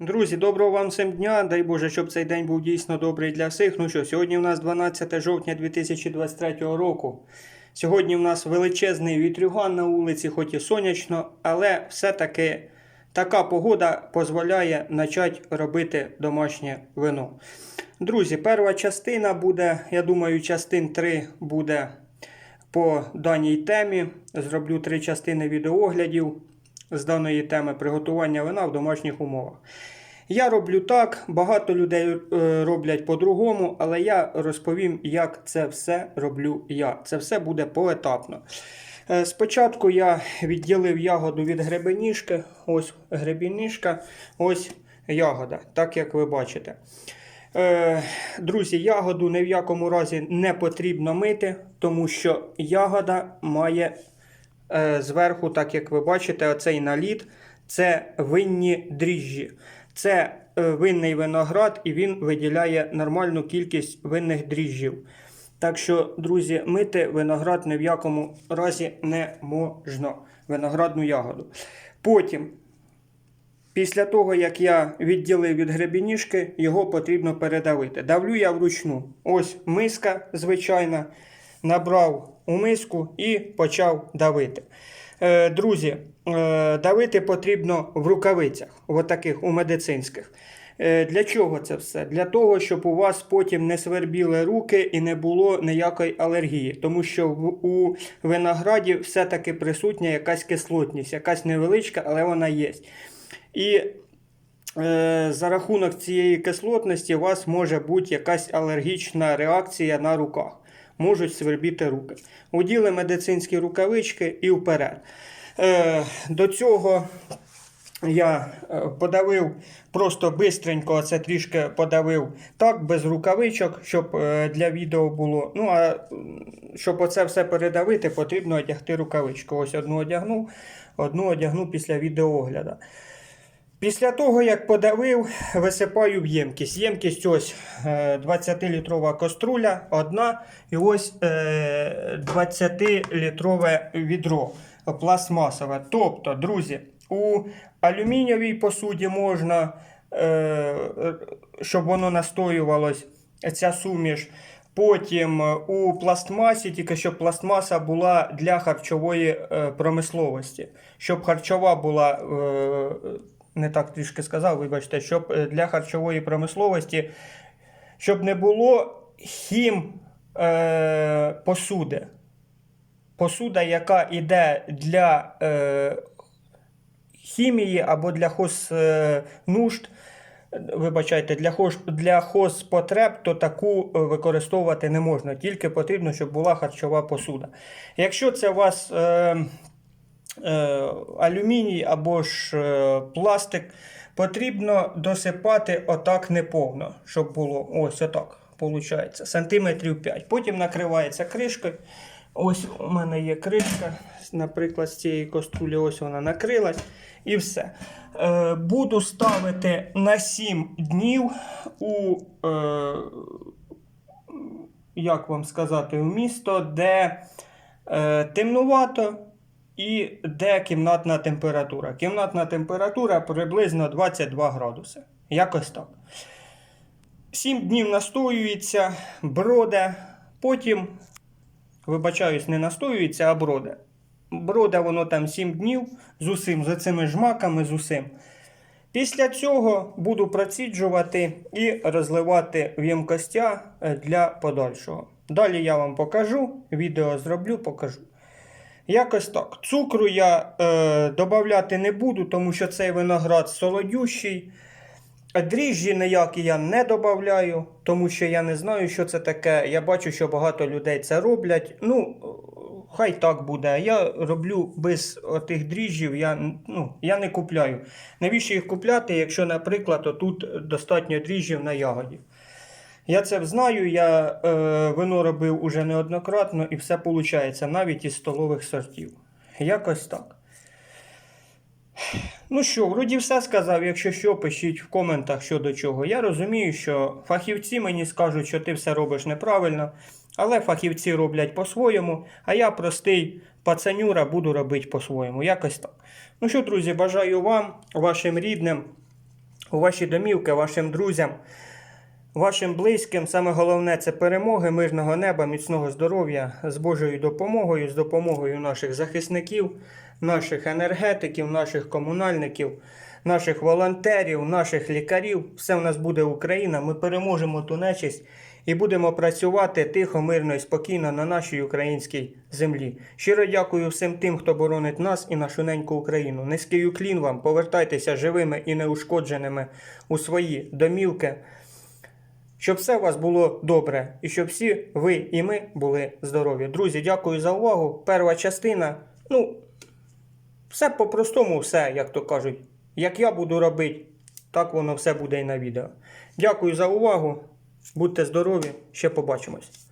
Друзі, доброго вам всім дня. Дай Боже, щоб цей день був дійсно добрий для всіх. Ну що, сьогодні у нас 12 жовтня 2023 року. Сьогодні у нас величезний вітрюган на вулиці, хоч і сонячно, але все-таки така погода дозволяє почати робити домашнє вино. Друзі, перша частина буде, я думаю, частин 3 буде по даній темі. Зроблю три частини відеооглядів з даної теми приготування вина в домашніх умовах. Я роблю так, багато людей е, роблять по-другому, але я розповім, як це все роблю я. Це все буде поетапно. Е, Спочатку я відділив ягоду від гребеніжки. Ось гребеніжка, ось ягода, так як ви бачите. Е, Друзі, ягоду ні в якому разі не потрібно мити, тому що ягода має зверху, так як ви бачите, оцей наліт це винні дріжджі. Це е, винний виноград, і він виділяє нормальну кількість винних дріжджів. Так що, друзі, мити виноград ні в якому разі не можна. Виноградну ягоду. Потім Після того, як я відділив від гребеніжки, його потрібно передавити. Давлю я вручну. Ось миска звичайна. Набрав у миску і почав давити. Е, друзі, е, давити потрібно в рукавицях, в таких у медицинських. Е, Для чого це все? Для того, щоб у вас потім не свербіли руки і не було ніякої алергії. Тому що у винограді все-таки присутня якась кислотність, якась невеличка, але вона є. І е, за рахунок цієї кислотності у вас може бути якась алергічна реакція на руках. Можуть свербіти руки. Уділи медицинські рукавички і вперед. Е, до цього я е, подавив просто бистренько, це трішки подавив так, без рукавичок, щоб е, для відео було. Ну, а щоб оце все передавити, потрібно одягти рукавичку. Ось одну одягнув, одну одягну після відеоогляду. Після того, як подавив, висипаю в ємкість. Ємкість ось е, 20-літрова каструля, одна, і ось е, 20-літрове відро пластмасове. Тобто, друзі, у алюмінієвій посуді можна, е, щоб воно настоювалось, ця суміш. Потім е, у пластмасі, тільки щоб пластмаса була для харчової е, промисловості. Щоб харчова була, е, не так трішки сказав, вибачте, щоб е, для харчової промисловості, щоб не було хім е, посуди. Посуда, яка йде для е, хімії або для хоз е, вибачайте, для хоз, для хозпотреб, то таку е, використовувати не можна. Тільки потрібно, щоб була харчова посуда. Якщо це у вас е, алюміній або ж е, пластик, потрібно досипати отак неповно, щоб було ось отак. Получається, сантиметрів 5. Потім накривається кришкою. Ось у мене є кришка, наприклад, з цієї каструлі, ось вона накрилась. І все. Е, буду ставити на 7 днів у, е, як вам сказати, в місто, де е, темнувато і де кімнатна температура. Кімнатна температура приблизно 22 градуси. Якось так. 7 днів настоюється, броде, потім, вибачаюсь, не настоюється, а броде. Броде воно там 7 днів з усім, з цими жмаками, з усім. Після цього буду проціджувати і розливати в ємкостя для подальшого. Далі я вам покажу, відео зроблю, покажу. Якось так. Цукру я е, додавати не буду, тому що цей виноград солодющий. Дріжджі ніякі я не додаю, тому що я не знаю, що це таке. Я бачу, що багато людей це роблять. Ну, хай так буде. Я роблю без тих дріжджів, я, ну, я не купляю. Навіщо їх купляти, якщо, наприклад, отут достатньо дріжджів на ягоді? Я це знаю, я е, вино робив уже неоднократно і все виходить, навіть із столових сортів. Якось так. Ну що, вроді все сказав. Якщо що, пишіть в коментах що до чого. Я розумію, що фахівці мені скажуть, що ти все робиш неправильно, але фахівці роблять по-своєму, а я простий пацанюра буду робити по-своєму. Якось так. Ну що, друзі, бажаю вам, вашим рідним у ваші домівки, вашим друзям, вашим близьким. Саме головне це перемоги, мирного неба, міцного здоров'я з Божою допомогою, з допомогою наших захисників, наших енергетиків, наших комунальників, наших волонтерів, наших лікарів. Все в нас буде Україна. Ми переможемо ту нечисть і будемо працювати тихо, мирно і спокійно на нашій українській землі. Щиро дякую всім тим, хто боронить нас і нашу неньку Україну. Низький уклін вам, повертайтеся живими і неушкодженими у свої домівки. Щоб все у вас було добре, і щоб всі ви і ми були здорові. Друзі, дякую за увагу. Перша частина. Ну, все по-простому, все, як то кажуть. Як я буду робити, так воно все буде і на відео. Дякую за увагу. Будьте здорові, ще побачимось.